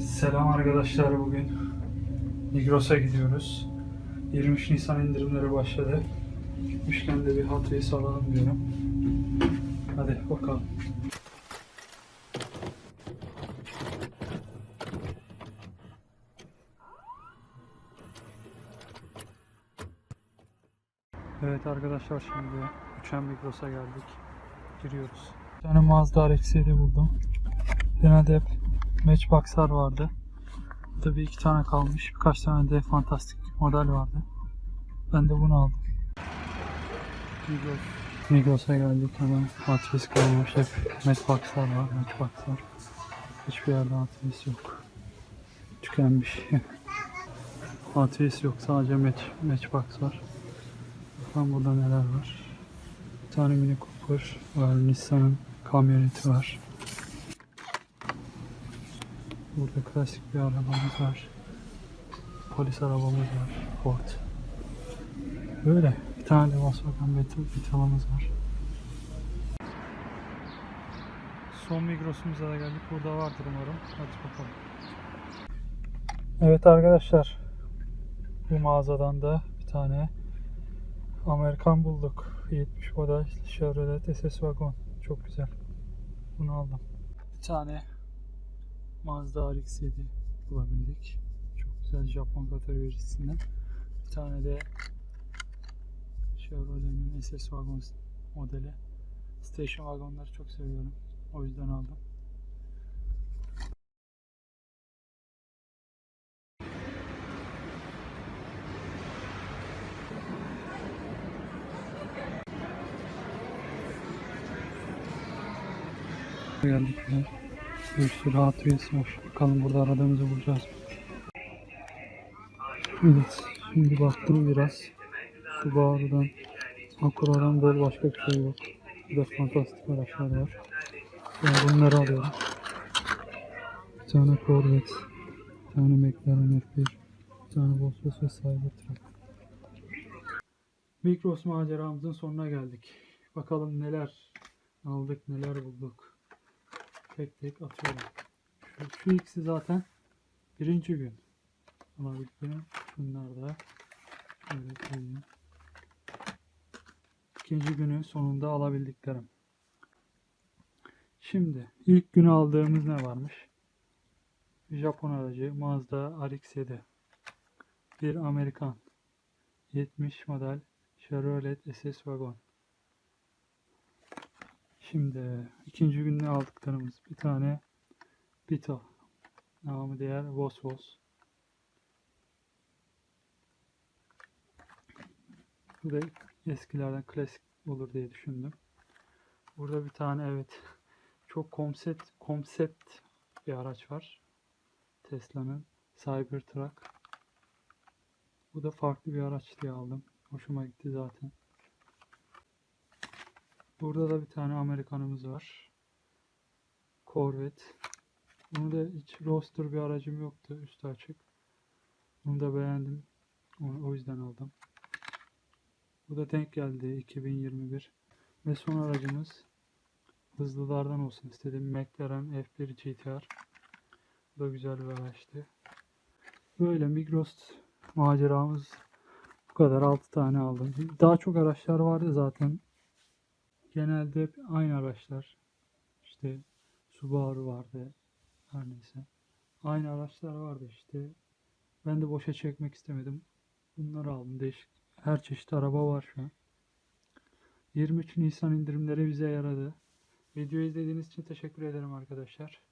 Selam arkadaşlar bugün Migros'a gidiyoruz. 23 Nisan indirimleri başladı. Gitmişken de bir hatayı salalım diyorum. Hadi bakalım. Evet arkadaşlar şimdi uçan Migros'a geldik. Giriyoruz. Bir tane Mazda RX-7 buldum. Genelde hep Matchbox'lar vardı. Burada bir iki tane kalmış. Birkaç tane de fantastik model vardı. Ben de bunu aldım. Migros. Migros'a geldik hemen. Atris kalmamış. Hep Matchbox'lar var. Matchbox'lar. Hiçbir yerde Atris yok. Tükenmiş. Atris yok. Sadece Match, Matchbox var. Bakalım burada neler var. Bir tane Mini Cooper var. Nissan'ın kamyoneti var. Burada klasik bir arabamız var. Polis arabamız var. Ford. Böyle. Bir tane de Volkswagen Beetle'ımız var. Son Migros'umuza da geldik. Burada vardır umarım. Hadi bakalım. Evet arkadaşlar. Bu mağazadan da bir tane Amerikan bulduk. 70 model Chevrolet SS Wagon. Çok güzel. Bunu aldım. Bir tane Mazda RX-7 bulabildik. Çok güzel Japon kategorisinden. Bir tane de Chevrolet'in SS Wagon modeli. Station wagonları çok seviyorum. O yüzden aldım. Geldik. Bir sürü Wheels var. Bakalım burada aradığımızı bulacağız. Evet. Şimdi baktım biraz. Subaru'dan, Akura'dan bol başka bir şey yok. Burada fantastik araçlar var. Yani bunları alıyorum. Bir tane Corvette, bir tane McLaren F1, bir tane Volkswagen ve Cybertruck. Migros maceramızın sonuna geldik. Bakalım neler aldık, neler bulduk. Tek tek atıyorum. Şu, şu ikisi zaten birinci gün. Alabildiklerim şunlar da. Evet, koyayım. İkinci günü sonunda alabildiklerim. Şimdi ilk günü aldığımız ne varmış? Japon aracı Mazda RX-7. Bir Amerikan. 70 model Chevrolet SS Wagon. Şimdi ikinci günde aldıklarımız bir tane Beetle. Namı diğer Vos Vos. Bu da eskilerden klasik olur diye düşündüm. Burada bir tane evet çok konsept konsept bir araç var. Tesla'nın Cybertruck. Bu da farklı bir araç diye aldım. Hoşuma gitti zaten. Burada da bir tane Amerikanımız var. Corvette. Bunu da hiç roster bir aracım yoktu. Üstü açık. Bunu da beğendim. Onu, o yüzden aldım. Bu da denk geldi 2021. Ve son aracımız hızlılardan olsun istedim. McLaren F1 GTR. Bu da güzel bir araçtı. Böyle Migros maceramız bu kadar 6 tane aldım. Daha çok araçlar vardı zaten. Genelde hep aynı araçlar. İşte Subaru vardı. Her neyse. Aynı araçlar vardı işte. Ben de boşa çekmek istemedim. Bunları aldım. Değişik her çeşit araba var şu an. 23 Nisan indirimleri bize yaradı. Videoyu izlediğiniz için teşekkür ederim arkadaşlar.